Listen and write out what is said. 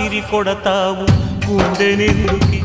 కసిరి కొడతావు గుండెనెందుకి